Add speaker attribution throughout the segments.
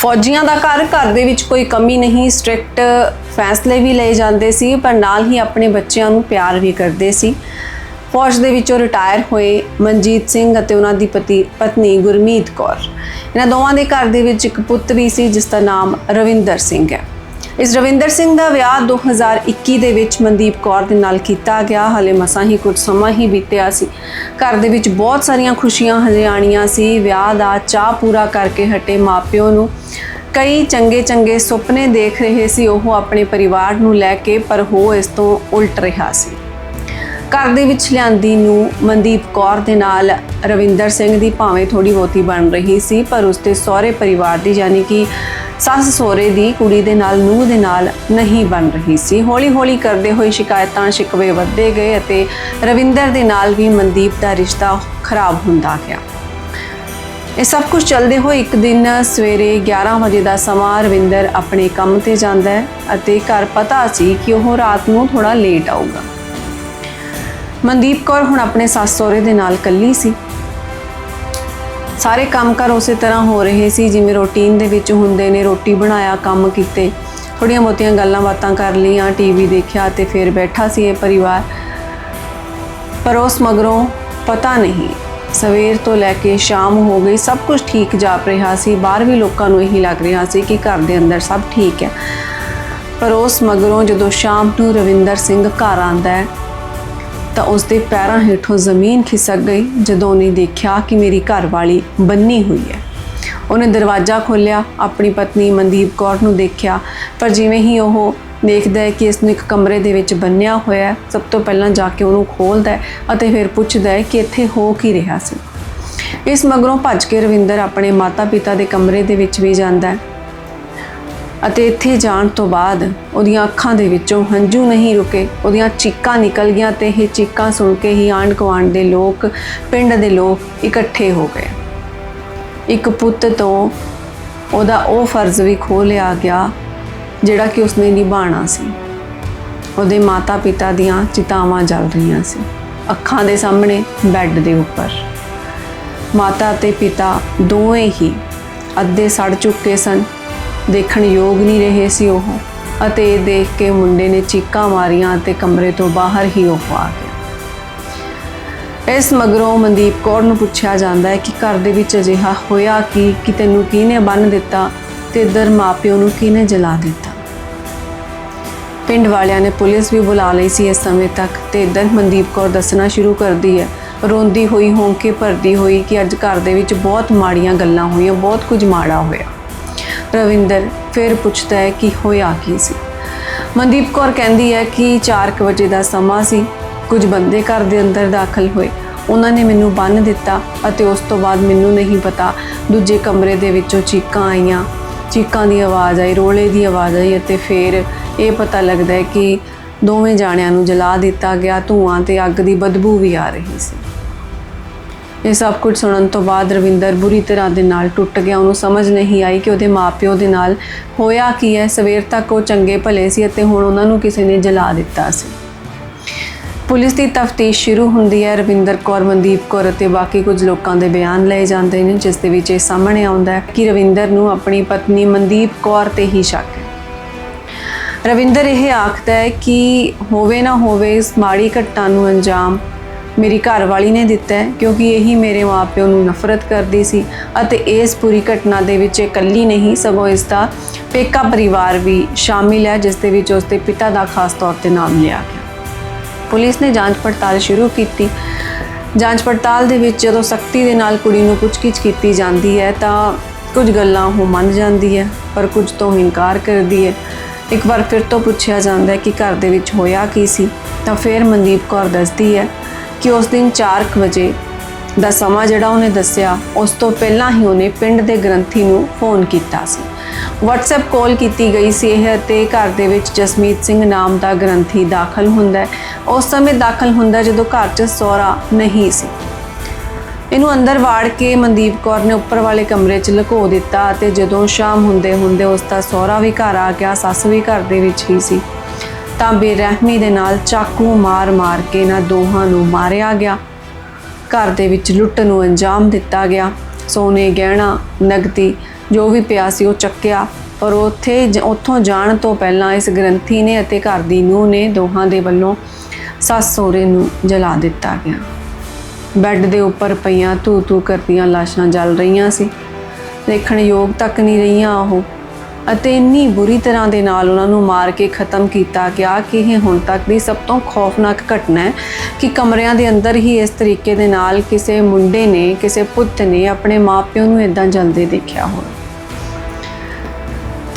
Speaker 1: ਫੌਜੀਆਂ ਦਾ ਘਰ ਘਰ ਦੇ ਵਿੱਚ ਕੋਈ ਕਮੀ ਨਹੀਂ ਸਟ੍ਰਿਕਟ ਫੈਸਲੇ ਵੀ ਲਏ ਜਾਂਦੇ ਸੀ, ਪਰ ਨਾਲ ਹੀ ਆਪਣੇ ਬੱਚਿਆਂ ਨੂੰ ਪਿਆਰ ਵੀ ਕਰਦੇ ਸੀ। ਫੌਜ ਦੇ ਵਿੱਚੋਂ ਰਿਟਾਇਰ ਹੋਏ ਮਨਜੀਤ ਸਿੰਘ ਅਤੇ ਉਹਨਾਂ ਦੀ ਪਤੀ, ਪਤਨੀ ਗੁਰਮੀਤ ਕੌਰ। ਇਹਨਾਂ ਦੋਵਾਂ ਦੇ ਘਰ ਦੇ ਵਿੱਚ ਇੱਕ ਪੁੱਤ ਵੀ ਸੀ, ਜਿਸ ਦਾ ਨਾਮ ਰਵਿੰਦਰ ਸਿੰਘ ਹੈ। ਇਸ ਰਵਿੰਦਰ ਸਿੰਘ ਦਾ ਵਿਆਹ 2021 ਦੇ ਵਿੱਚ ਮਨਦੀਪ ਕੌਰ ਦੇ ਨਾਲ ਕੀਤਾ ਗਿਆ। ਹਲੇ ਮਸਾਂ ਹੀ ਕੁਝ ਸਮਾਂ ਹੀ ਬੀਤਿਆ ਸੀ। ਘਰ ਦੇ ਵਿੱਚ ਬਹੁਤ ਸਾਰੀਆਂ ਖੁਸ਼ੀਆਂ ਹਜੇ ਆਣੀਆਂ ਸੀ। ਵਿਆਹ ਦਾ ਚਾਹ ਪੂਰਾ ਕਰਕੇ ਹਟੇ ਮਾਪਿਓ ਨੂੰ। ਕਈ ਚੰਗੇ ਚੰਗੇ ਸੁਪਨੇ ਦੇਖ ਰਹੇ ਸੀ। ਉਹ ਆਪਣੇ ਪਰਿਵਾਰ ਨੂੰ ਲੈ ਕੇ, ਪਰ ਹੋ ਇਸ ਤੋਂ ਉਲਟ ਰਿਹਾ ਸੀ। ਘਰ ਦੇ ਵਿੱਚ ਲਿਆਂਦੀ ਨੂੰ ਮਨਦੀਪ ਕੌਰ ਦੇ ਨਾਲ ਰਵਿੰਦਰ ਸਿੰਘ ਦੀ ਭਾਵੇਂ ਥੋੜੀ ਬਹੁਤੀ ਬਣ ਰਹੀ ਸੀ, ਪਰ ਉਸਦੇ ਸਹੁਰੇ ਪਰਿਵਾਰ ਦੀ ਯਾਨੀ ਕਿ ਸੱਸ ਸਹੁਰੇ ਦੀ ਕੁੜੀ ਦੇ ਨਾਲ, ਨੂੰਹ ਦੇ ਨਾਲ ਨਹੀਂ ਬਣ ਰਹੀ ਸੀ। ਹੌਲੀ ਹੌਲੀ ਕਰਦੇ ਹੋਏ ਸ਼ਿਕਾਇਤਾਂ ਸ਼ਿਕਵੇ ਵੱਧਦੇ ਗਏ ਅਤੇ ਰਵਿੰਦਰ ਦੇ ਨਾਲ ਵੀ ਮਨਦੀਪ ਦਾ ਰਿਸ਼ਤਾ ਖਰਾਬ ਹੁੰਦਾ ਗਿਆ। ਇਹ ਸਭ ਕੁਝ ਚੱਲਦੇ ਹੋਏ ਇੱਕ ਦਿਨ ਸਵੇਰੇ 11 ਵਜੇ ਦਾ ਸਮਾਂ ਰਵਿੰਦਰ ਆਪਣੇ ਕੰਮ ਤੇ ਜਾਂਦਾ ਹੈ ਅਤੇ ਘਰ ਪਤਾ ਸੀ ਕਿ ਉਹ ਰਾਤ ਨੂੰ ਥੋੜਾ ਲੇਟ ਆਊਗਾ। ਮਨਦੀਪ ਕੌਰ ਹੁਣ ਆਪਣੇ ਸੱਸ ਸਹੁਰੇ ਦੇ ਨਾਲ ਇਕੱਲੀ ਸੀ। ਸਾਰੇ ਕੰਮਕਾਰ ਉਸੇ ਤਰ੍ਹਾਂ ਹੋ ਰਹੇ ਸੀ, ਜਿਵੇਂ ਰੂਟੀਨ ਦੇ ਵਿੱਚ ਹੁੰਦੇ ਨੇ, ਰੋਟੀ ਬਣਾਇਆ, ਕੰਮ ਕੀਤੇ। ਥੋੜੀਆਂ ਬਹੁਤੀਆਂ ਗੱਲਾਂ ਬਾਤਾਂ ਕਰ ਲਈਆਂ ਟੀਵੀ ਦੇਖਿਆ ਤੇ ਫਿਰ ਬੈਠਾ ਸੀ ਇਹ ਪਰਿਵਾਰ। ਪਰ ਉਸ ਮਗਰੋਂ ਪਤਾ ਨਹੀਂ, ਸਵੇਰ ਤੋਂ ਲੈ ਕੇ ਸ਼ਾਮ ਹੋ ਗਈ, ਸਭ ਕੁਝ ਠੀਕ ਜਾਪ ਰਿਹਾ ਸੀ। ਬਾਹਰ ਵੀ ਲੋਕਾਂ ਨੂੰ ਇਹੀ ਲੱਗ ਰਿਹਾ ਸੀ ਕਿ ਘਰ ਦੇ ਅੰਦਰ ਸਭ ਠੀਕ ਹੈ। ਪਰ ਉਸ ਮਗਰੋਂ ਜਦੋਂ ਸ਼ਾਮ ਨੂੰ ਰਵਿੰਦਰ ਸਿੰਘ ਘਰ ਆਂਦਾ ਹੈ ਤਾਂ ਉਸ ਦੇ ਪੈਰਾਂ ਹੇਠੋਂ ਜ਼ਮੀਨ ਖਿਸਕ ਗਈ ਜਦੋਂ ਉਹਨੇ ਦੇਖਿਆ ਕਿ ਮੇਰੀ ਘਰਵਾਲੀ ਬੰਨੀ ਹੋਈ ਹੈ। ਉਹਨੇ ਦਰਵਾਜ਼ਾ ਖੋਲ੍ਹਿਆ, ਆਪਣੀ ਪਤਨੀ ਮਨਦੀਪ ਕੌਰ ਨੂੰ ਦੇਖਿਆ। ਪਰ ਜਿਵੇਂ ਹੀ ਉਹ ਦੇਖਦਾ ਹੈ ਕਿ ਇਸ ਨੂੰ ਇੱਕ ਕਮਰੇ ਦੇ ਵਿੱਚ ਬੰਨਿਆ ਹੋਇਆ ਹੈ, ਸਭ ਤੋਂ ਪਹਿਲਾਂ ਜਾ ਕੇ ਉਹਨੂੰ ਖੋਲਦਾ ਹੈ ਅਤੇ ਫਿਰ ਪੁੱਛਦਾ ਹੈ ਕਿ ਇੱਥੇ ਹੋ ਕੀ ਰਿਹਾ ਸੀ। ਇਸ ਮਗਰੋਂ ਭੱਜ ਕੇ ਰਵਿੰਦਰ ਆਪਣੇ ਮਾਤਾ-ਪਿਤਾ ਦੇ ਕਮਰੇ ਦੇ ਵਿੱਚ ਵੀ ਜਾਂਦਾ ਹੈ। ਅਤੇ ਇੱਥੇ ਜਾਣ ਤੋਂ ਬਾਅਦ ਉਹਦੀਆਂ ਅੱਖਾਂ ਦੇ ਵਿੱਚੋਂ ਹੰਝੂ ਨਹੀਂ ਰੁਕੇ, ਉਹਦੀਆਂ ਚੀਕਾਂ ਨਿਕਲ ਗਈਆਂ ਤੇ ਇਹ ਚੀਕਾਂ ਸੁਣ ਕੇ ਹੀ ਆਂਢ ਗੁਆਂਢ ਦੇ ਲੋਕ, ਪਿੰਡ ਦੇ ਲੋਕ ਇਕੱਠੇ ਹੋ ਗਏ। ਇੱਕ ਪੁੱਤ ਤੋਂ ਉਹਦਾ ਉਹ ਫਰਜ਼ ਵੀ ਖੋਹ ਲਿਆ ਗਿਆ ਜਿਹੜਾ ਕਿ ਉਸਨੇ ਨਿਭਾਉਣਾ ਸੀ। ਉਹਦੇ ਮਾਤਾ-ਪਿਤਾ ਦੀਆਂ ਚਿਤਾਵਾਂ ਜਲ ਰਹੀਆਂ ਸੀ। ਅੱਖਾਂ ਦੇ ਸਾਹਮਣੇ ਬੈੱਡ ਦੇ ਉੱਪਰ। ਮਾਤਾ ਤੇ ਪਿਤਾ ਦੋਵੇਂ ਹੀ ਅੱਧੇ ਸੜ ਚੁੱਕੇ ਸਨ। ਦੇਖਣ ਯੋਗ ਨਹੀਂ ਰਹੇ ਸੀ ਉਹ, ਅਤੇ ਇਹ ਦੇਖ ਕੇ ਮੁੰਡੇ ਨੇ ਚੀਕਾਂ ਮਾਰੀਆਂ ਅਤੇ ਕਮਰੇ ਤੋਂ ਬਾਹਰ ਹੀ ਉਹ ਆ ਗਿਆ। ਇਸ ਮਗਰੋਂ ਮਨਦੀਪ ਕੌਰ ਨੂੰ ਪੁੱਛਿਆ ਜਾਂਦਾ ਹੈ ਕਿ ਘਰ ਦੇ ਵਿੱਚ ਅਜਿਹਾ ਹੋਇਆ ਕਿ ਕਿ ਤੈਨੂੰ ਕਿਹਨੇ ਬੰਨ ਦਿੱਤਾ ਤੇ ਇਧਰ ਮਾਪਿਓ ਨੂੰ ਕਿਹਨੇ ਜਲਾ ਦਿੱਤਾ। ਪਿੰਡ ਵਾਲਿਆਂ ਨੇ ਪੁਲਿਸ ਵੀ ਬੁਲਾ ਲਈ ਸੀ ਇਸ ਸਮੇਂ ਤੱਕ ਤੇ ਇਧਰ ਮਨਦੀਪ ਕੌਰ ਦੱਸਣਾ ਸ਼ੁਰੂ ਕਰਦੀ ਹੈ। ਰੋਂਦੀ ਹੋਈ, ਹੌਂਕੇ ਭਰਦੀ ਹੋਈ ਕਿ ਅੱਜ ਘਰ ਦੇ ਵਿੱਚ ਬਹੁਤ ਮਾੜੀਆਂ ਗੱਲਾਂ ਹੋਈਆਂ, ਬਹੁਤ ਕੁਝ ਮਾੜਾ ਹੋਇਆ। ਰਵਿੰਦਰ ਫਿਰ ਪੁੱਛਦਾ ਹੈ ਕਿ ਹੋਇਆ ਕੀ ਸੀ। ਮਨਦੀਪ ਕੌਰ ਕਹਿੰਦੀ ਹੈ ਕਿ 4:00 ਵਜੇ ਦਾ ਸਮਾਂ ਸੀ। ਕੁਝ ਬੰਦੇ ਘਰ ਦੇ ਅੰਦਰ ਦਾਖਲ ਹੋਏ। ਉਹਨਾਂ ਨੇ ਮੈਨੂੰ ਬੰਨ ਦਿੱਤਾ ਅਤੇ ਉਸ ਤੋਂ ਬਾਅਦ ਮੈਨੂੰ ਨਹੀਂ ਪਤਾ ਦੂਜੇ ਕਮਰੇ ਦੇ ਵਿੱਚੋਂ ਚੀਕਾਂ ਆਈਆਂ। ਚੀਕਾਂ ਦੀ ਆਵਾਜ਼ ਆਈ, ਰੋਲੇ ਦੀ ਆਵਾਜ਼ ਆਈ ਅਤੇ ਫਿਰ ਇਹ ਪਤਾ ਲੱਗਦਾ ਹੈ ਕਿ ਦੋਵੇਂ ਜਾਣਿਆਂ ਨੂੰ ਜਲਾ ਦਿੱਤਾ ਗਿਆ ਧੂਆਂ ਤੇ ਅੱਗ ਦੀ ਬਦਬੂ ਵੀ ਆ ਰਹੀ ਸੀ। ਇਹ ਸਭ ਕੁਝ ਸੁਣਨ ਤੋਂ ਬਾਅਦ ਰਵਿੰਦਰ ਬੁਰੀ ਤਰ੍ਹਾਂ ਦੇ ਨਾਲ ਟੁੱਟ ਗਿਆ। ਉਹਨੂੰ ਸਮਝ ਨਹੀਂ ਆਈ ਕਿ ਉਹਦੇ ਮਾਪਿਓ ਦੇ ਨਾਲ ਹੋਇਆ ਕੀ ਹੈ। ਸਵੇਰ ਤੱਕ ਉਹ ਚੰਗੇ ਭਲੇ ਸੀ ਅਤੇ ਹੁਣ ਉਹਨਾਂ ਨੂੰ ਕਿਸੇ ਨੇ ਜਲਾ ਦਿੱਤਾ ਸੀ। ਪੁਲਿਸ ਦੀ ਤਫਤੀਸ਼ ਸ਼ੁਰੂ ਹੁੰਦੀ ਹੈ। ਰਵਿੰਦਰ ਕੌਰ, ਮਨਦੀਪ ਕੌਰ ਅਤੇ ਬਾਕੀ ਕੁਝ ਲੋਕਾਂ ਦੇ ਬਿਆਨ ਲਏ ਜਾਂਦੇ ਨੇ, ਜਿਸ ਦੇ ਵਿੱਚ ਇਹ ਸਾਹਮਣੇ ਆਉਂਦਾ ਹੈ ਕਿ ਰਵਿੰਦਰ ਨੂੰ ਆਪਣੀ ਪਤਨੀ ਮਨਦੀਪ ਕੌਰ ਤੇ ਹੀ ਸ਼ੱਕ ਹੈ। ਰਵਿੰਦਰ ਇਹ ਆਖਦਾ ਹੈ ਕਿ ਹੋਵੇ ਨਾ ਹੋਵੇ, ਇਸ ਮਾੜੀ ਘਟਨਾ ਨੂੰ ਅੰਜਾਮ ਮੇਰੀ ਘਰਵਾਲੀ ਨੇ ਦਿੱਤਾ ਹੈ, ਕਿਉਂਕਿ ਇਹੀ ਮੇਰੇ ਮਾਪਿਓ ਨੂੰ ਨਫ਼ਰਤ ਕਰਦੀ ਸੀ ਅਤੇ ਇਸ ਪੂਰੀ ਘਟਨਾ ਦੇ ਵਿੱਚ ਇਹ ਇਕੱਲੀ ਨਹੀਂ, ਸਗੋਂ ਇਸ ਦਾ ਪੇਕਾ ਪਰਿਵਾਰ ਵੀ ਸ਼ਾਮਿਲ ਹੈ, ਜਿਸ ਦੇ ਵਿੱਚ ਉਸ ਦੇ ਪਿਤਾ ਦਾ ਖਾਸ ਤੌਰ ਤੇ ਨਾਮ ਲਿਆ ਗਿਆ। ਪੁਲਿਸ ਨੇ ਜਾਂਚ ਪੜਤਾਲ ਸ਼ੁਰੂ ਕੀਤੀ। ਜਾਂਚ ਪੜਤਾਲ ਦੇ ਵਿੱਚ ਜਦੋਂ ਸਖਤੀ ਦੇ ਨਾਲ ਕੁੜੀ ਨੂੰ ਪੁੱਛਗਿੱਛ ਕੀਤੀ ਜਾਂਦੀ ਹੈ, ਤਾਂ ਕੁਝ ਗੱਲਾਂ ਉਹ ਮੰਨ ਜਾਂਦੀ ਹੈ, ਪਰ ਕੁਝ ਤੋਂ ਇਨਕਾਰ ਕਰਦੀ ਹੈ। ਇੱਕ ਵਾਰ ਫਿਰ ਤੋਂ ਪੁੱਛਿਆ ਜਾਂਦਾ ਹੈ ਕਿ ਘਰ ਦੇ ਵਿੱਚ ਹੋਇਆ ਕੀ ਸੀ, ਤਾਂ ਫਿਰ ਮਨਦੀਪ ਕੌਰ ਦੱਸਦੀ ਹੈ ਕਿ ਉਸ ਦਿਨ 4:00 ਵਜੇ ਦਾ ਸਮਾਂ ਜਿਹੜਾ ਉਹਨੇ ਦੱਸਿਆ, ਉਸ ਤੋਂ ਪਹਿਲਾਂ ਹੀ ਉਹਨੇ ਪਿੰਡ ਦੇ ਗ੍ਰੰਥੀ ਨੂੰ ਫੋਨ ਕੀਤਾ ਸੀ। WhatsApp ਕਾਲ ਕੀਤੀ ਗਈ ਸੀ ਇਹ ਅਤੇ ਘਰ ਦੇ ਵਿੱਚ ਜਸਮੀਤ ਸਿੰਘ ਨਾਮ ਦਾ ਗ੍ਰੰਥੀ ਦਾਖਲ ਹੁੰਦਾ ਹੈ। ਉਸ ਸਮੇਂ ਦਾਖਲ ਹੁੰਦਾ ਜਦੋਂ ਘਰ 'ਚ ਸੋਹਰਾ ਨਹੀਂ ਸੀ। ਇਹਨੂੰ ਅੰਦਰ ਵਾੜ ਕੇ ਮਨਦੀਪ ਕੌਰ ਨੇ ਉੱਪਰ ਵਾਲੇ ਕਮਰੇ 'ਚ ਲੁਕੋ ਦਿੱਤਾ ਅਤੇ ਜਦੋਂ ਸ਼ਾਮ ਹੁੰਦੇ ਹੁੰਦੇ ਉਸ ਦਾ ਸਹੁਰਾ ਵੀ ਘਰ ਆ ਗਿਆ, ਸੱਸ ਵੀ ਘਰ ਦੇ ਵਿੱਚ ਹੀ ਸੀ। ਤਾਂ ਬੇਰਹਿਮੀ ਦੇ ਨਾਲ ਚਾਕੂ ਮਾਰ-ਮਾਰ ਕੇ ਇਹਨਾਂ ਦੋਹਾਂ ਨੂੰ ਮਾਰਿਆ ਗਿਆ। ਘਰ ਦੇ ਵਿੱਚ ਲੁੱਟ ਨੂੰ ਅੰਜਾਮ ਦਿੱਤਾ ਗਿਆ। ਸੋਨੇ, ਗਹਿਣਾ, ਨਗਦੀ ਜੋ ਵੀ ਪਿਆ ਸੀ ਉਹ ਚੱਕਿਆ। ਪਰ ਉੱਥੇ ਜ- ਉੱਥੋਂ ਜਾਣ ਤੋਂ ਪਹਿਲਾਂ ਇਸ ਗ੍ਰੰਥੀ ਨੇ ਅਤੇ ਘਰ ਦੀ ਨੂੰਹ ਨੇ ਦੋਹਾਂ ਦੇ ਵੱਲੋਂ ਸੱਸ ਸਹੁਰੇ ਨੂੰ ਜਲਾ ਦਿੱਤਾ ਗਿਆ। ਬੈੱਡ ਦੇ ਉੱਪਰ ਪਈਆਂ ਧੂ ਧੂ ਕਰਦੀਆਂ ਲਾਸ਼ਾਂ ਜਲ ਰਹੀਆਂ ਸੀ। ਦੇਖਣ ਯੋਗ ਤੱਕ ਨਹੀਂ ਰਹੀਆਂ ਉਹ। ਅਤੇ ਇੰਨੀ ਬੁਰੀ ਤਰ੍ਹਾਂ ਦੇ ਨਾਲ ਉਹਨਾਂ ਨੂੰ ਮਾਰ ਕੇ ਖਤਮ ਕੀਤਾ ਗਿਆ ਕਿ ਇਹ ਹੁਣ ਤੱਕ ਦੀ ਸਭ ਤੋਂ ਖੌਫਨਾਕ ਘਟਨਾ ਹੈ ਕਿ ਕਮਰਿਆਂ ਦੇ ਅੰਦਰ ਹੀ ਇਸ ਤਰੀਕੇ ਦੇ ਨਾਲ ਕਿਸੇ ਮੁੰਡੇ ਨੇ, ਕਿਸੇ ਪੁੱਤ ਨੇ ਆਪਣੇ ਮਾਪਿਆਂ ਨੂੰ ਇਦਾਂ ਜਲਦੇ ਦੇਖਿਆ ਹੋਵੇ।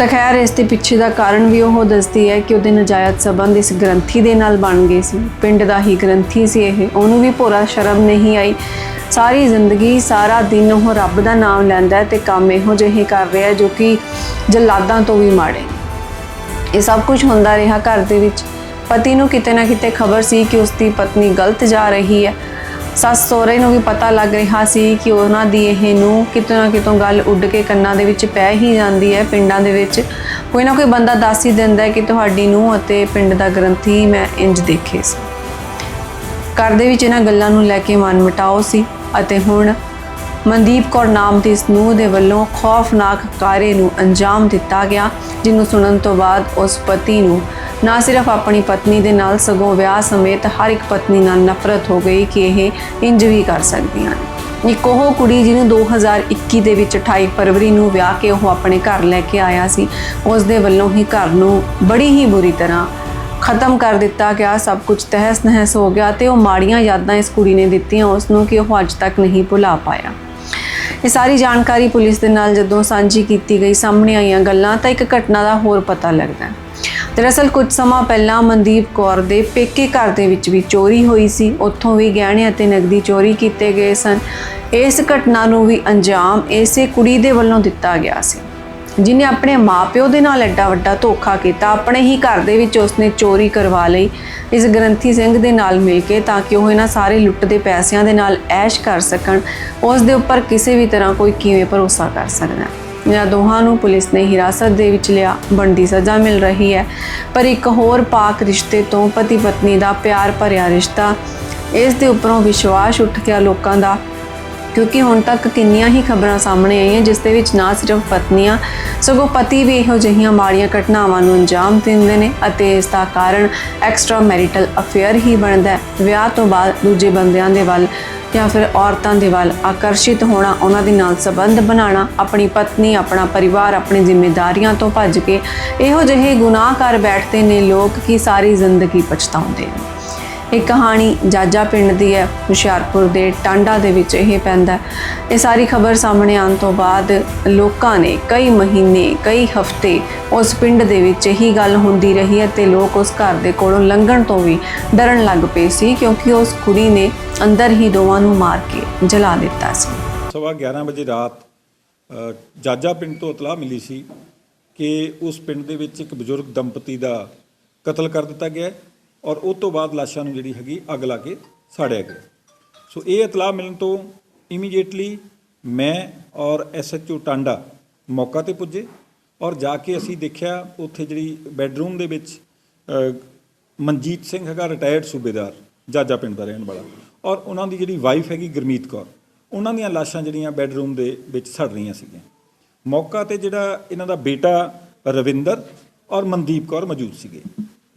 Speaker 1: ਤਾਂ ਖੈਰ ਇਸ ਦੇ ਪਿੱਛੇ ਦਾ ਕਾਰਨ ਵੀ ਉਹ ਦੱਸਦੀ ਹੈ ਕਿ ਉਹਦੇ ਨਜਾਇਜ਼ ਸਬੰਧ ਇਸ ਗ੍ਰੰਥੀ ਦੇ ਨਾਲ ਬਣ ਗਏ ਸੀ। ਪਿੰਡ ਦਾ ਹੀ ਗ੍ਰੰਥੀ ਸੀ ਇਹ। ਉਹਨੂੰ ਵੀ ਭੋਰਾ ਸ਼ਰਮ ਨਹੀਂ ਆਈ। ਸਾਰੀ ਜ਼ਿੰਦਗੀ, ਸਾਰਾ ਦਿਨ ਉਹ ਰੱਬ ਦਾ ਨਾਮ ਲੈਂਦਾ ਹੈ ਤੇ ਕੰਮ ਇਹੋ ਜਿਹੇ ਕਰ ਰਿਹਾ ਹੈ ਜੋ ਕਿ ਜਲਾਦਾਂ ਤੋਂ ਵੀ ਮਾੜੇ। ਇਹ ਸਭ ਕੁਝ ਹੁੰਦਾ ਰਿਹਾ ਘਰ ਦੇ ਵਿੱਚ। ਪਤੀ ਨੂੰ ਕਿਤੇ ਨਾ ਕਿਤੇ ਖਬਰ ਸੀ ਕਿ ਉਸ ਦੀ ਪਤਨੀ ਗਲਤ ਜਾ ਰਹੀ ਹੈ। ਸੱਸ ਸਹੁਰੇ ਨੂੰ ਵੀ ਪਤਾ ਲੱਗ ਰਿਹਾ ਸੀ ਕਿ ਉਹਨਾਂ ਦੀ ਇਹ ਨੂੰ ਕਿਤੋਂ ਨਾ ਕਿਤੋਂ ਗੱਲ ਉੱਡ ਕੇ ਕੰਨਾਂ ਦੇ ਵਿੱਚ ਪੈ ਹੀ ਜਾਂਦੀ ਹੈ ਪਿੰਡਾਂ ਦੇ ਵਿੱਚ। ਕੋਈ ਨਾ ਕੋਈ ਬੰਦਾ ਦੱਸ ਹੀ ਦਿੰਦਾ ਹੈ ਕਿ ਤੁਹਾਡੀ ਨੂੰ ਅਤੇ ਪਿੰਡ ਦਾ ਗ੍ਰੰਥੀ ਮੈਂ ਇੰਜ ਦੇਖੇ ਸੀ। ਘਰ ਦੇ ਵਿੱਚ ਇਹਨਾਂ ਗੱਲਾਂ ਨੂੰ ਲੈ ਕੇ ਮਨ ਮਟਾਓ ਸੀ ਅਤੇ ਹੁਣ ਮਨਦੀਪ ਕੌਰ ਨਾਮ ਦੀ ਇਸ ਨੂੰਹ ਦੇ ਵੱਲੋਂ ਖੌਫਨਾਕ ਕਾਰੇ ਨੂੰ ਅੰਜਾਮ ਦਿੱਤਾ ਗਿਆ, ਜਿਹਨੂੰ ਸੁਣਨ ਤੋਂ ਬਾਅਦ ਉਸ ਪਤੀ ਨੂੰ ਨਾ ਸਿਰਫ ਆਪਣੀ ਪਤਨੀ ਦੇ ਨਾਲ ਸਗੋਂ ਵਿਆਹ ਸਮੇਤ ਹਰ ਇੱਕ ਪਤਨੀ ਨਾਲ ਨਫ਼ਰਤ ਹੋ ਗਈ ਕਿ ਇਹ ਇੰਜ ਵੀ ਕਰ ਸਕਦੀਆਂ ਨੇ। ਇੱਕ ਉਹ ਕੁੜੀ ਜਿਹਨੂੰ 2021 ਦੇ ਵਿੱਚ 28 ਫਰਵਰੀ ਨੂੰ ਵਿਆਹ ਕੇ ਉਹ ਆਪਣੇ ਘਰ ਲੈ ਕੇ ਆਇਆ ਸੀ, ਉਸ ਦੇ ਵੱਲੋਂ ਹੀ ਘਰ ਨੂੰ ਬੜੀ ਹੀ ਬੁਰੀ ਤਰ੍ਹਾਂ ਖਤਮ ਕਰ ਦਿੱਤਾ ਗਿਆ, ਸਭ ਕੁਝ ਤਹਿਸ ਨਹਿਸ ਹੋ ਗਿਆ ਤੇ ਉਹ ਮਾੜੀਆਂ ਯਾਦਾਂ ਇਸ ਕੁੜੀ ਨੇ ਦਿੱਤੀਆਂ ਉਸ ਨੂੰ ਕਿ ਉਹ ਅੱਜ ਤੱਕ ਨਹੀਂ ਭੁਲਾ ਪਾਇਆ। ਇਹ ਸਾਰੀ ਜਾਣਕਾਰੀ ਪੁਲਿਸ ਦੇ ਨਾਲ ਜਦੋਂ ਸਾਂਝੀ ਕੀਤੀ ਗਈ, ਸਾਹਮਣੇ ਆਈਆਂ ਗੱਲਾਂ, ਤਾਂ ਇੱਕ ਘਟਨਾ ਦਾ ਹੋਰ ਪਤਾ ਲੱਗਦਾ ਹੈ। ਦਰਅਸਲ ਕੁਝ ਸਮਾਂ ਪਹਿਲਾਂ ਮਨਦੀਪ ਕੌਰ ਦੇ ਪੇਕੇ ਘਰ ਦੇ ਵਿੱਚ ਵੀ ਚੋਰੀ ਹੋਈ ਸੀ। ਉੱਥੋਂ ਵੀ ਗਹਿਣੇ ਅਤੇ ਨਗਦੀ ਚੋਰੀ ਕੀਤੇ ਗਏ ਸਨ। ਇਸ ਘਟਨਾ ਨੂੰ ਵੀ ਅੰਜਾਮ ਇਸੇ ਕੁੜੀ ਦੇ ਵੱਲੋਂ ਦਿੱਤਾ ਗਿਆ ਸੀ। ਜਿਨੇ ਆਪਣੇ ਮਾਪਿਓ ਦੇ ਨਾਲ ਐਡਾ ਵੱਡਾ ਧੋਖਾ ਕੀਤਾ, ਆਪਣੇ ਹੀ ਘਰ ਦੇ ਵਿੱਚ ਉਸਨੇ ਚੋਰੀ ਕਰਵਾ ਲਈ। ਇਸ ਗ੍ਰੰਥੀ ਸਿੰਘ ਦੇ ਨਾਲ ਮਿਲ ਕੇ ਤਾਂ ਕਿ ਉਹ ਇਹਨਾਂ ਸਾਰੇ ਲੁੱਟ ਦੇ ਪੈਸਿਆਂ ਦੇ ਨਾਲ ਐਸ਼ ਕਰ ਸਕਣ ਉਸ ਦੇ ਉੱਪਰ ਕਿਸੇ ਵੀ ਤਰ੍ਹਾਂ ਕੋਈ ਕਿਵੇਂ ਭਰੋਸਾ ਕਰ ਸਕਦਾ ਹੈ। ਇਹਨਾਂ ਦੋਹਾਂ ਨੂੰ ਪੁਲਿਸ ਨੇ ਹਿਰਾਸਤ ਦੇ ਵਿੱਚ ਲਿਆ, ਬਣਦੀ ਸਜ਼ਾ ਮਿਲ ਰਹੀ ਹੈ। ਪਰ ਇੱਕ ਹੋਰ ਪਾਕ ਰਿਸ਼ਤੇ ਤੋਂ ਪਤੀ ਪਤਨੀ ਦਾ ਪਿਆਰ ਭਰਿਆ ਰਿਸ਼ਤਾ, ਇਸ ਦੇ ਉੱਪਰੋਂ ਵਿਸ਼ਵਾਸ ਉੱਠ ਗਿਆ ਲੋਕਾਂ ਦਾ। ਕਿਉਂਕਿ ਹੁਣ ਤੱਕ ਕਿੰਨੀਆਂ ਹੀ ਖਬਰਾਂ ਸਾਹਮਣੇ ਆਈਆਂ ਜਿਸ ਦੇ ਵਿੱਚ ਨਾ ਸਿਰਫ ਪਤਨੀਆਂ, ਸਗੋਂ ਪਤੀ ਵੀ ਇਹੋ ਜਿਹੀਆਂ ਮਾੜੀਆਂ ਘਟਨਾਵਾਂ ਨੂੰ ਅੰਜਾਮ ਦਿੰਦੇ ਨੇ ਅਤੇ ਇਸ ਦਾ ਕਾਰਨ ਐਕਸਟਰਾ ਮੈਰਿਟਲ ਅਫੇਅਰ ਹੀ ਬਣਦਾ ਹੈ। ਵਿਆਹ ਤੋਂ ਬਾਅਦ ਦੂਜੇ ਬੰਦਿਆਂ ਦੇ ਵੱਲ ਜਾਂ ਫਿਰ ਔਰਤਾਂ ਦੇ ਵੱਲ ਆਕਰਸ਼ਿਤ ਹੋਣਾ, ਉਹਨਾਂ ਦੇ ਨਾਲ ਸੰਬੰਧ ਬਣਾਉਣਾ, ਆਪਣੀ ਪਤਨੀ, ਆਪਣਾ ਪਰਿਵਾਰ, ਆਪਣੀ ਜ਼ਿੰਮੇਵਾਰੀਆਂ ਤੋਂ ਭੱਜ ਕੇ ਇਹੋ ਜਿਹੇ ਗੁਨਾਹ ਕਰ ਬੈਠਦੇ ਨੇ ਲੋਕ ਕਿ ਸਾਰੀ ਜ਼ਿੰਦਗੀ ਪਛਤਾਉਂਦੇ ਨੇ। ਇਹ ਕਹਾਣੀ ਜਾਜਾ ਪਿੰਡ ਦੀ ਹੈ ਹੁਸ਼ਿਆਰਪੁਰ ਦੇ ਟਾਂਡਾ ਦੇ ਵਿੱਚ ਇਹ ਪੈਂਦਾ ਇਹ ਸਾਰੀ ਖਬਰ ਸਾਹਮਣੇ ਆਉਣ ਤੋਂ ਬਾਅਦ ਲੋਕਾਂ ਨੇ ਕਈ ਮਹੀਨੇ ਕਈ ਹਫ਼ਤੇ ਉਸ ਪਿੰਡ ਦੇ ਵਿੱਚ ਹੀ ਗੱਲ ਹੁੰਦੀ ਰਹੀ ਹੈ ਤੇ ਲੋਕ ਉਸ ਘਰ ਦੇ ਕੋਲੋਂ ਲੰਘਣ ਤੋਂ ਵੀ ਡਰਨ ਲੱਗ ਪਏ ਸੀ ਕਿਉਂਕਿ ਉਸ ਕੁੜੀ ਨੇ ਅੰਦਰ ਹੀ ਦੋਵਾਂ ਨੂੰ ਮਾਰ ਕੇ ਜਲਾ ਦਿੱਤਾ ਸੀ।
Speaker 2: ਸਵਾ 11 ਵਜੇ ਰਾਤ ਅ, ਜਾਜਾ ਪਿੰਡ ਤੋਂ ਇਤਲਾਹ ਮਿਲੀ ਸੀ ਕਿ ਉਸ ਪਿੰਡ ਦੇ ਵਿੱਚ ਇੱਕ ਬਜ਼ੁਰਗ ਦੰਪਤੀ ਦਾ ਕਤਲ ਕਰ ਦਿੱਤਾ ਗਿਆ ਹੈ। ਔਰ ਉਸ ਤੋਂ ਬਾਅਦ ਲਾਸ਼ਾਂ ਨੂੰ ਜਿਹੜੀ ਹੈਗੀ ਅੱਗ ਲਾ ਕੇ ਸਾੜਿਆ ਗਿਆ। ਸੋ ਇਹ ਇਤਲਾਹ ਮਿਲਣ ਤੋਂ ਇਮੀਡੀਏਟਲੀ ਮੈਂ ਔਰ ਐਸਐਚਓ ਟਾਂਡਾ ਮੌਕਾ ਤੇ ਪੁੱਜੇ ਔਰ ਜਾ ਕੇ ਅਸੀਂ ਦੇਖਿਆ ਉੱਥੇ ਜਿਹੜੀ ਬੈੱਡਰੂਮ ਦੇ ਵਿੱਚ ਮਨਜੀਤ ਸਿੰਘ ਹੈਗਾ ਰਿਟਾਇਰਡ ਸੂਬੇਦਾਰ, ਜਾਜਾ ਪਿੰਡ ਦਾ ਰਹਿਣ ਵਾਲਾ ਔਰ ਉਹਨਾਂ ਦੀ ਜਿਹੜੀ ਵਾਈਫ ਹੈਗੀ ਗੁਰਮੀਤ ਕੌਰ, ਉਹਨਾਂ ਦੀਆਂ ਲਾਸ਼ਾਂ ਜਿਹੜੀਆਂ ਬੈੱਡਰੂਮ ਦੇ ਵਿੱਚ ਸੜ ਰਹੀਆਂ ਸੀਗੀਆਂ। ਮੌਕਾ ਤੇ ਜਿਹੜਾ ਇਹਨਾਂ ਦਾ ਬੇਟਾ ਰਵਿੰਦਰ ਔਰ ਮਨਦੀਪ ਕੌਰ ਮੌਜੂਦ ਸੀਗੇ।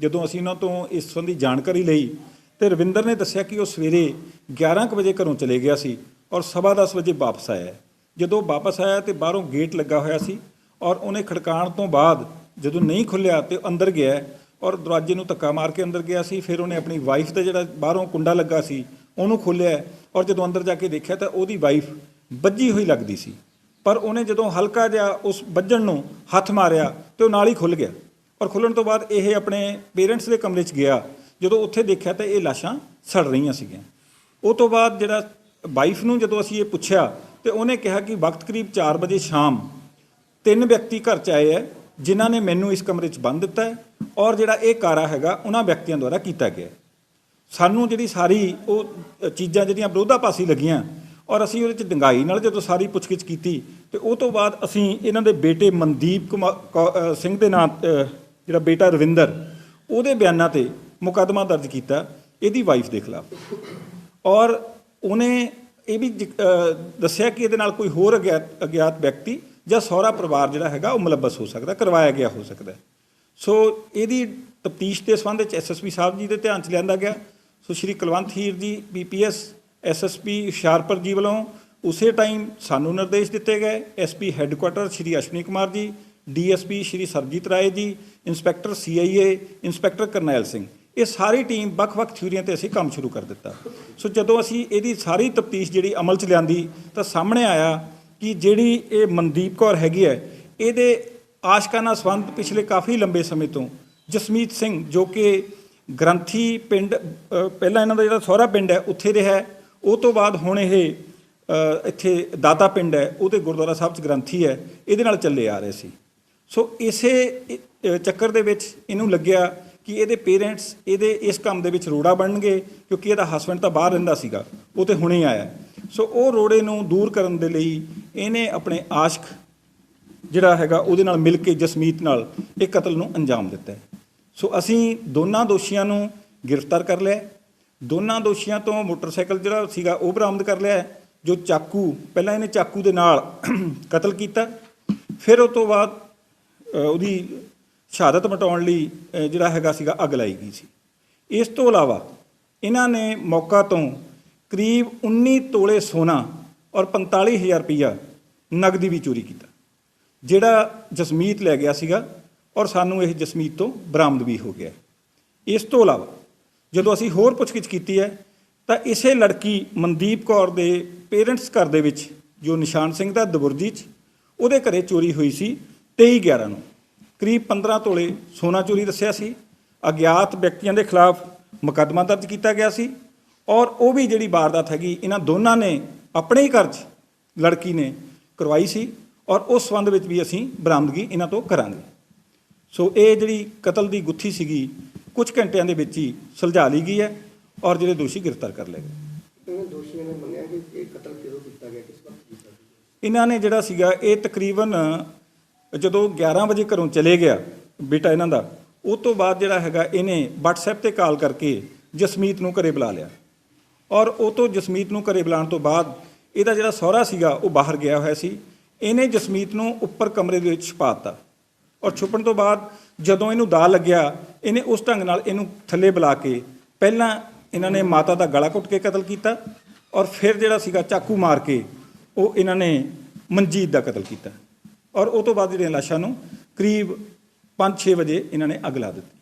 Speaker 2: ਜਦੋਂ ਅਸੀਂ ਉਹਨਾਂ ਤੋਂ ਇਸ ਸੰਬੰਧੀ ਜਾਣਕਾਰੀ ਲਈ ਤੇ ਰਵਿੰਦਰ ਨੇ ਦੱਸਿਆ ਕਿ ਉਹ ਸਵੇਰੇ 11 ਕੁ ਵਜੇ ਘਰੋਂ ਚਲੇ ਗਿਆ ਸੀ ਔਰ ਸਵਾ ਦਸ ਵਜੇ ਵਾਪਸ ਆਇਆ ਜਦੋਂ ਵਾਪਸ ਆਇਆ ਤੇ ਬਾਹਰੋਂ ਗੇਟ ਲੱਗਾ ਹੋਇਆ ਸੀ ਔਰ ਉਹਨੇ ਖੜਕਾਉਣ ਤੋਂ ਬਾਅਦ ਜਦੋਂ ਨਹੀਂ ਖੁੱਲਿਆ ਤੇ ਅੰਦਰ ਗਿਆ ਔਰ ਦਰਵਾਜ਼ੇ ਨੂੰ ਧੱਕਾ ਮਾਰ ਕੇ ਅੰਦਰ ਗਿਆ ਸੀ, ਫਿਰ ਉਹਨੇ ਆਪਣੀ ਵਾਈਫ ਦਾ ਜਿਹੜਾ ਬਾਹਰੋਂ ਕੁੰਡਾ ਲੱਗਾ ਸੀ, ਉਹਨੂੰ ਖੋਲ੍ਹਿਆ ਔਰ ਜਦੋਂ ਅੰਦਰ ਜਾ ਕੇ ਦੇਖਿਆ ਤਾਂ ਉਹਦੀ ਵਾਈਫ ਵੱਜੀ ਹੋਈ ਲੱਗਦੀ ਸੀ। ਪਰ ਉਹਨੇ ਜਦੋਂ ਹਲਕਾ ਜਿਹਾ ਉਸ ਵੱਜਣ ਨੂੰ ਹੱਥ ਮਾਰਿਆ ਤੇ ਉਹ ਨਾਲ ਹੀ ਖੁੱਲ ਗਿਆ। ਔਰ ਖੁੱਲਣ ਤੋਂ ਬਾਅਦ ਇਹ ਆਪਣੇ ਪੇਰੈਂਟਸ ਦੇ ਕਮਰੇ 'ਚ ਗਿਆ, ਜਦੋਂ ਉੱਥੇ ਦੇਖਿਆ ਤਾਂ ਇਹ ਲਾਸ਼ਾਂ ਸੜ ਰਹੀਆਂ ਸੀਗੀਆਂ। ਉਹ ਤੋਂ ਬਾਅਦ ਜਿਹੜਾ ਵਾਈਫ ਨੂੰ ਜਦੋਂ ਅਸੀਂ ਇਹ ਪੁੱਛਿਆ, ਤੇ ਉਹਨੇ ਕਿਹਾ ਕਿ ਵਕਤ ਕਰੀਬ 4 ਵਜੇ ਸ਼ਾਮ ਤਿੰਨ ਵਿਅਕਤੀ ਘਰ 'ਚ ਆਏ ਹੈ, ਜਿਨ੍ਹਾਂ ਨੇ ਮੈਨੂੰ ਇਸ ਕਮਰੇ 'ਚ ਬੰਨ ਦਿੱਤਾ ਹੈ ਔਰ ਜਿਹੜਾ ਇਹ ਕਾਰਾ ਹੈਗਾ, ਉਹਨਾਂ ਵਿਅਕਤੀਆਂ ਦੁਆਰਾ ਕੀਤਾ ਗਿਆ ਸਾਨੂੰ ਜਿਹੜੀ ਸਾਰੀ ਉਹ ਚੀਜ਼ਾਂ ਜਿਹੜੀਆਂ ਵਿਰੋਧਾਭਾਸੀ ਲੱਗੀਆਂ ਔਰ ਅਸੀਂ ਉਹਦੇ ਚ ਡੰਗਾਈ ਨਾਲ ਜਦੋਂ ਸਾਰੀ ਪੁੱਛਗਿੱਛ ਕੀਤੀ, ਤੇ ਉਹ ਤੋਂ ਬਾਅਦ ਅਸੀਂ ਇਹਨਾਂ ਦੇ ਬੇਟੇ ਮਨਦੀਪ ਕੁਮਾ- ਕੌ- ਸਿੰਘ ਦੇ ਨਾਂ ਜਿਹੜਾ ਬੇਟਾ ਰਵਿੰਦਰ, ਉਹਦੇ ਬਿਆਨਾਂ ਤੇ ਮੁਕੱਦਮਾ ਦਰਜ ਕੀਤਾ, ਇਹਦੀ ਵਾਈਫ ਦੇ ਖਿਲਾਫ। ਔਰ ਉਹਨੇ ਇਹ ਵੀ ਦੱਸਿਆ ਕਿ ਇਹਦੇ ਨਾਲ ਕੋਈ ਹੋਰ ਅਗਿਆਤ ਅਗਿਆਤ ਵਿਅਕਤੀ ਜਾਂ ਸਹੁਰਾ ਪਰਿਵਾਰ ਜਿਹੜਾ ਹੈਗਾ, ਉਹ ਮੁਲੱਬਸ ਹੋ ਸਕਦਾ, ਕਰਵਾਇਆ ਗਿਆ ਹੋ ਸਕਦਾ ਸੋ ਇਹਦੀ ਤਫਤੀਸ਼ ਦੇ ਸੰਬੰਧ ਵਿੱਚ ਐਸਐਸਪੀ ਸਾਹਿਬ ਜੀ ਦੇ ਧਿਆਨ 'ਚ ਲਿਆਂਦਾ ਗਿਆ। ਸੋ ਸ਼੍ਰੀ ਕੁਲਵੰਤ ਹੀਰ ਜੀ ਪੀਪੀਐਸ ਐਸਐਸਪੀ ਹੁਸ਼ਿਆਰਪੁਰ ਜੀ ਵੱਲੋਂ ਉਸੇ ਟਾਈਮ ਸਾਨੂੰ ਨਿਰਦੇਸ਼ ਦਿੱਤੇ ਗਏ। SP headquarter Shri Ashwani Kumar ji DSP Shri Sarabjit Rai ji, inspector CIA, inspector Karnail Singh. ਇਹ ਸਾਰੀ ਟੀਮ ਵੱਖ-ਵੱਖ ਥਿਊਰੀਆਂ ਤੇ ਅਸੀਂ ਕੰਮ ਸ਼ੁਰੂ ਕਰ ਦਿੱਤਾ। ਸੋ ਜਦੋਂ ਅਸੀਂ ਇਹਦੀ ਸਾਰੀ ਤਫਤੀਸ਼ ਜਿਹੜੀ ਅਮਲ 'ਚ ਲਿਆਂਦੀ, ਤਾਂ ਸਾਹਮਣੇ ਆਇਆ ਕਿ ਜਿਹੜੀ ਇਹ ਮਨਦੀਪ ਕੌਰ ਹੈਗੀ ਹੈ, ਇਹਦੇ ਆਸ਼ਕਾਨਾ ਸੰਬੰਧ ਪਿਛਲੇ ਕਾਫੀ ਲੰਬੇ ਸਮੇਂ ਤੋਂ। ਜਸਮੀਤ ਸਿੰਘ, ਜੋ ਕਿ ਗ੍ਰੰਥੀ ਪਿੰਡ ਪਹਿਲਾਂ ਇਹਨਾਂ ਦਾ ਜਿਹੜਾ ਸਹੁਰਾ ਪਿੰਡ ਹੈ, ਉੱਥੇ ਰਿਹਾ ਉਹ ਤੋਂ ਬਾਅਦ ਹੁਣ ਇਹ ਇੱਥੇ ਦਾਤਾ ਪਿੰਡ ਹੈ ਉਹਦੇ ਗੁਰਦੁਆਰਾ ਸਾਹਿਬ ਚ ਗ੍ਰੰਥੀ ਹੈ। ਇਹਦੇ ਨਾਲ ਚੱਲੇ ਆ ਰਹੇ ਸੀ। ਸੋ ਇਸੇ ਚੱਕਰ ਦੇ ਵਿੱਚ ਇਹਨੂੰ ਲੱਗਿਆ ਕਿ ਇਹਦੇ ਪੇਰੈਂਟਸ ਇਹਦੇ ਇਸ ਕੰਮ ਦੇ ਵਿੱਚ ਰੋੜਾ ਬਣਨਗੇ ਕਿਉਂਕਿ ਇਹਦਾ ਹਸਬੰਡ ਤਾਂ ਬਾਹਰ ਰਹਿੰਦਾ ਸੀਗਾ, ਉਹ ਤੇ ਹੁਣੇ ਆਇਆ। ਸੋ ਉਹ ਰੋੜੇ ਨੂੰ ਦੂਰ ਕਰਨ ਦੇ ਲਈ ਇਹਨੇ ਆਪਣੇ ਆਸ਼ਕ ਜਿਹੜਾ ਹੈਗਾ ਉਹਦੇ ਨਾਲ ਮਿਲ ਕੇ ਜਸਮੀਤ ਨਾਲ ਇਹ ਕਤਲ ਨੂੰ ਅੰਜਾਮ ਦਿੱਤਾ ਸੋ ਅਸੀਂ ਦੋਨਾਂ ਦੋਸ਼ੀਆਂ ਨੂੰ ਗ੍ਰਿਫਤਾਰ ਕਰ ਲਿਆ ਦੋਨਾਂ ਦੋਸ਼ੀਆਂ ਤੋਂ ਮੋਟਰਸਾਈਕਲ ਜਿਹੜਾ ਸੀਗਾ ਉਹ ਬਰਾਮਦ ਕਰ ਲਿਆ ਜੋ ਚਾਕੂ, ਪਹਿਲਾਂ ਇਹਨੇ ਚਾਕੂ ਦੇ ਨਾਲ ਕਤਲ ਕੀਤਾ। ਫਿਰ ਉਹ ਤੋਂ ਬਾਅਦ ਉਹਦੀ ਸ਼ਹਾਦਤ ਮਟਾਉਣ ਲਈ ਜਿਹੜਾ ਹੈਗਾ ਸੀਗਾ ਅੱਗ ਲਾਈ ਗਈ ਸੀ। ਇਸ ਤੋਂ ਇਲਾਵਾ ਇਹਨਾਂ ਨੇ ਮੌਕਾ ਤੋਂ ਕਰੀਬ 19 ਤੋਲੇ ਸੋਨਾ ਔਰ 45000 ਰੁਪਈਆ ਨਗਦੀ ਵੀ ਚੋਰੀ ਕੀਤਾ, ਜਿਹੜਾ ਜਸਮੀਤ ਲੈ ਗਿਆ ਸੀਗਾ ਔਰ ਸਾਨੂੰ ਇਹ ਜਸਮੀਤ ਤੋਂ ਬਰਾਮਦ ਵੀ ਹੋ ਗਿਆ। ਇਸ ਤੋਂ ਇਲਾਵਾ ਜਦੋਂ ਅਸੀਂ ਹੋਰ ਪੁੱਛਗਿੱਛ ਕੀਤੀ ਹੈ, ਤਾਂ ਇਸੇ ਲੜਕੀ ਮਨਦੀਪ ਕੌਰ ਦੇ ਪੇਰੈਂਟਸ ਘਰ ਦੇ ਵਿੱਚ, ਜੋ ਨਿਸ਼ਾਨ ਸਿੰਘ ਦਾ ਦਬੁਰਜੀ 'ਚ, ਉਹਦੇ ਘਰੇ ਚੋਰੀ ਹੋਈ ਸੀ 23 11 ਨੂੰ। ਕਰੀਬ 15 ਤੋਲੇ ਸੋਨਾ ਚੋਰੀ ਦੱਸਿਆ ਸੀ। ਅਗਿਆਤ ਵਿਅਕਤੀਆਂ ਦੇ ਖਿਲਾਫ ਮੁਕੱਦਮਾ ਦਰਜ ਕੀਤਾ ਗਿਆ ਸੀ ਔਰ ਉਹ ਵੀ ਜਿਹੜੀ ਵਾਰਦਾਤ ਹੈਗੀ ਇਹਨਾਂ ਦੋਨਾਂ ਨੇ ਆਪਣੇ ਹੀ ਘਰ 'ਚ ਲੜਕੀ ਨੇ ਕਰਵਾਈ ਸੀ ਔਰ ਉਸ ਸੰਬੰਧ ਵਿੱਚ ਵੀ ਅਸੀਂ ਬਰਾਮਦਗੀ ਇਹਨਾਂ ਤੋਂ ਕਰਾਂਗੇ। ਸੋ ਇਹ ਜਿਹੜੀ ਕਤਲ ਦੀ ਗੁੱਥੀ ਸੀਗੀ ਕੁਝ ਘੰਟਿਆਂ ਦੇ ਵਿੱਚ ਹੀ ਸੁਲਝਾ ਲਈ ਗਈ ਹੈ ਔਰ ਜਿਹੜੇ ਦੋਸ਼ੀ ਗ੍ਰਿਫਤਾਰ ਕਰ ਲਏ ਗਏ।
Speaker 3: ਇਹਨਾਂ ਦੋਸ਼ੀਆਂ ਨੇ ਮੰਨਿਆ ਕਿ ਇਹ ਕਤਲ ਕਿਉਂ ਕੀਤਾ ਗਿਆ ਕਿਸ ਵਕਤ ਕੀਤਾ ਗਿਆ?
Speaker 2: ਇਹਨਾਂ ਨੇ ਜਿਹੜਾ ਸੀਗਾ ਇਹ ਤਕਰੀਬਨ ਜਦੋਂ 11 ਵਜੇ ਘਰੋਂ ਚਲੇ ਗਿਆ ਬੇਟਾ ਇਹਨਾਂ ਦਾ ਉਹ ਤੋਂ ਬਾਅਦ ਜਿਹੜਾ ਹੈਗਾ ਇਹਨੇ WhatsApp ਤੇ ਕਾਲ ਕਰਕੇ ਜਸਮੀਤ ਨੂੰ ਘਰੇ ਬੁਲਾ ਲਿਆ। ਔਰ ਉਹ ਤੋਂ ਜਸਮੀਤ ਨੂੰ ਘਰੇ ਬੁਲਾਉਣ ਤੋਂ ਬਾਅਦ ਇਹਦਾ ਜਿਹੜਾ ਸਹੁਰਾ ਸੀਗਾ, ਉਹ ਬਾਹਰ ਗਿਆ ਹੋਇਆ ਸੀ। ਇਹਨੇ ਜਸਮੀਤ ਨੂੰ ਉੱਪਰ ਕਮਰੇ ਦੇ ਵਿੱਚ ਛੁਪਾ ਦਿੱਤਾ। ਔਰ ਛੁਪਣ ਤੋਂ ਬਾਅਦ ਜਦੋਂ ਇਹਨੂੰ ਦਾ ਲੱਗਿਆ, ਇਹਨੇ ਉਸ ਢੰਗ ਨਾਲ ਇਹਨੂੰ ਥੱਲੇ ਬੁਲਾ ਕੇ ਪਹਿਲਾਂ ਇਹਨਾਂ ਨੇ ਮਾਤਾ ਦਾ ਗਲਾ ਘੁੱਟ ਕੇ ਕਤਲ ਕੀਤਾ ਔਰ ਫਿਰ ਜਿਹੜਾ ਸੀਗਾ ਚਾਕੂ ਮਾਰ ਕੇ ਉਹ ਇਹਨਾਂ ਨੇ ਮਨਜੀਤ ਦਾ ਕਤਲ ਕੀਤਾ। ਔਰ ਉਹ ਤੋਂ ਬਾਅਦ ਜਿਹੜੀਆਂ ਲਾਸ਼ਾਂ ਨੂੰ ਕਰੀਬ 5-6 ਵਜੇ ਇਹਨਾਂ ਨੇ ਅੱਗ ਲਾ ਦਿੱਤੀ।